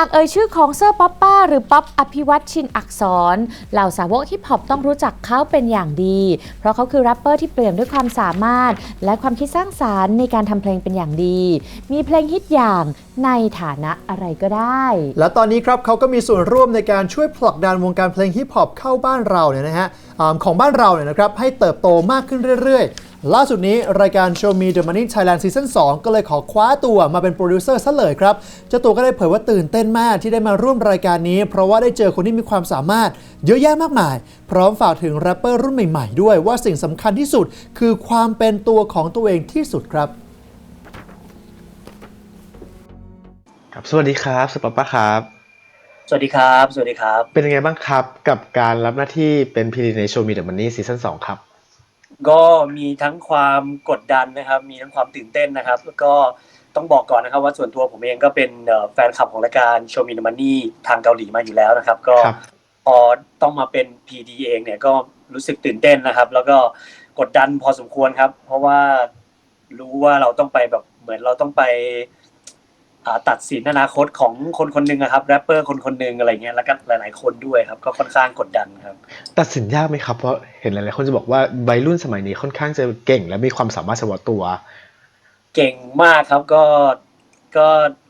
หากเอ่ยชื่อของเซอร์ป๊อปป้า หรือป๊อปอภิวัตชินอักษร เหล่าสาวกฮิปฮอปต้องรู้จักเขาเป็นอย่างดี เพราะเขาคือแรปเปอร์ที่เปลี่ยนด้วยความสามารถ และความคิดสร้างสารรค์ในการทำเพลงเป็นอย่างดี มีเพลงฮิตอย่างในฐานะอะไรก็ได้ และตอนนี้ครับเขาก็มีส่วนร่วมในการช่วยผลักดันวงการเพลงฮิปฮอปเข้าบ้านเราเนี่ยนะฮะของบ้านเราเนี่ยนะครับให้เติบโตมากขึ้นเรื่อยๆ ล่าสุดนี้รายการ Show Me the Money Thailand Season 2 ก็เลยขอคว้าตัวมาเป็นโปรดิวเซอร์ซะเลยครับ เจ้าตัวก็ได้เผยว่าตื่นเต้นมากที่ได้มาร่วมรายการนี้ เพราะว่าได้เจอคนที่มีความสามารถเยอะแยะมากมาย พร้อมฝากถึงแรปเปอร์รุ่นใหม่ๆ ด้วยว่าสิ่งสำคัญที่สุดคือความเป็นตัวของตัวเองที่สุดครับครับ สวัสดีครับสุปปะครับ สวัสดีครับ สวัสดีครับ เป็นยังไงบ้างครับ กับการรับหน้าที่เป็นพีดีในโชว์มีเดอะมันนี่ซีซั่นสองครับ ก็มีทั้งความกดดันนะครับ มีทั้งความตื่นเต้นนะครับ แล้วก็ต้องบอกก่อนนะครับ ว่าส่วนตัวผมเองก็เป็นเอ่อแฟนคลับของรายการโชมินมันนี่ทางเกาหลีมาอยู่แล้วนะครับ ก็ครับพอต้องมาเป็น PD เองเนี่ยก็รู้สึกตื่นเต้นนะครับ แล้วก็กดดันพอสมควรครับ เพราะว่ารู้ว่าเราต้องไปแบบเหมือนเราต้องไปอ่า ตัดสินอนาคตของคนคนหนึ่งอะครับแรปเปอร์คนคนหนึ่งอะไรเงี้ยแล้วก็หลาย ๆ คนด้วยครับ ก็ค่อนข้างกดดันครับ ตัดสินยากไหมครับเพราะเห็นหลายๆคนจะบอกว่าวัยรุ่นสมัยนี้ค่อนข้างจะเก่ง และมีความสามารถเฉพาะตัว เก่งมากครับก็ก็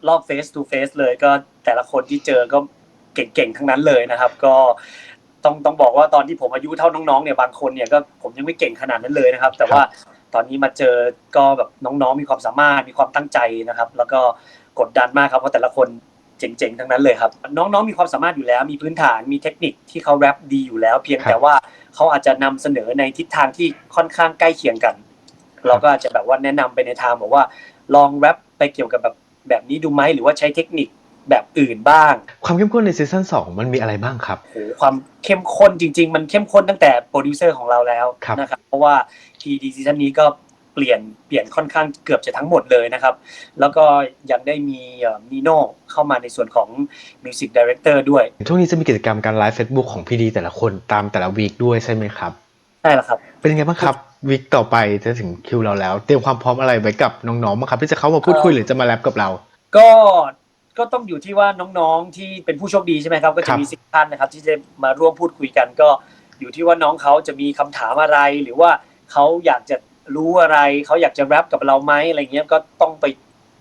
รอบ face to face เลยก็แต่ละคนที่เจอก็เก่งๆทั้งนั้นเลยนะครับ ก็ต้องต้องบอกว่าตอนที่ผมอายุเท่าน้องๆเนี่ยบางคนเนี่ยก็ผมยังไม่เก่งขนาดนั้นเลยนะครับ แต่ว่าตอนนี้มาเจอก็แบบน้องๆมีความสามารถมีความตั้งใจนะครับ แล้วก็ กดดันมากครับเพราะแต่ละคนเจ๋งๆทั้งนั้นเลยครับ น้องๆมีความสามารถอยู่แล้ว มีพื้นฐานมีเทคนิคที่เขาแรปดีอยู่แล้ว เพียงครับแต่ว่าเขาอาจจะนำเสนอในทิศทางที่ค่อนข้างใกล้เคียงกัน เราก็อาจจะแบบว่าแนะนำไปในทางบอกว่า ลองแรปไปเกี่ยวกับแบบแบบนี้ดูไหมหรือว่าใช้เทคนิคแบบอื่นบ้าง ความเข้มข้นในซีซั่นสองมันมีอะไรบ้างครับโหความเข้มข้นจริง ๆ มันเข้มข้นตั้งแต่โปรดิวเซอร์ของเราแล้วครับนะครับเพราะว่า PD ซีซั่นนี้ก็เปลี่ยนเปลี่ยนค่อนข้างเกือบจะทั้งหมดเลยนะครับ แล้วก็ยังได้มีนีโน่เข้ามาในส่วนของมิวสิกดีเรคเตอร์ด้วย ช่วงนี้จะมีกิจกรรมการไลฟ์เฟซบุ๊กของพีดีแต่ละคนตามแต่ละวีคด้วยใช่ไหมครับใช่แล้วครับ เป็นยังไงบ้างครับวีคต่อไปจะถึงคิวเราแล้ว เตรียมความพร้อมอะไรไว้กับน้องๆบ้างครับที่จะเข้ามาพูดคุยเอ่อหรือจะมาแรปกับเรา ก็ก็ต้องอยู่ที่ว่าน้องๆที่เป็นผู้โชคดีใช่ไหมครับ ก็ครัจะบมีสิบท่านนะครับ ที่จะมาร่วมพูดคุยกัน ก็อยู่ที่ว่าน้องเขาจะมีคำถามอะไรหรือว่าเขาอยากจะ รู้อะไรเขาอยากจะแรปกับเราไหมอะไรเงี้ยก็ต้องไป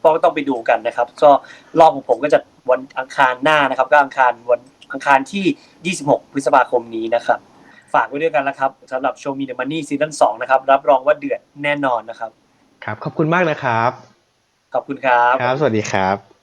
ก็ต้องไปดูกันนะครับ ก็รอบของผมก็จะวันอังคารหน้านะครับ ก็อังคารวันอังคารที่ 26 พฤษภาคมนี้นะครับ ฝากไว้ด้วยกันนะครับสำหรับโชว์มีเดอะมันนี่ซีซั่น2นะครับ รับรองว่าเดือดแน่นอนนะครับ ครับ ขอบคุณมากนะครับ ขอบคุณครับ ครับ สวัสดีครับ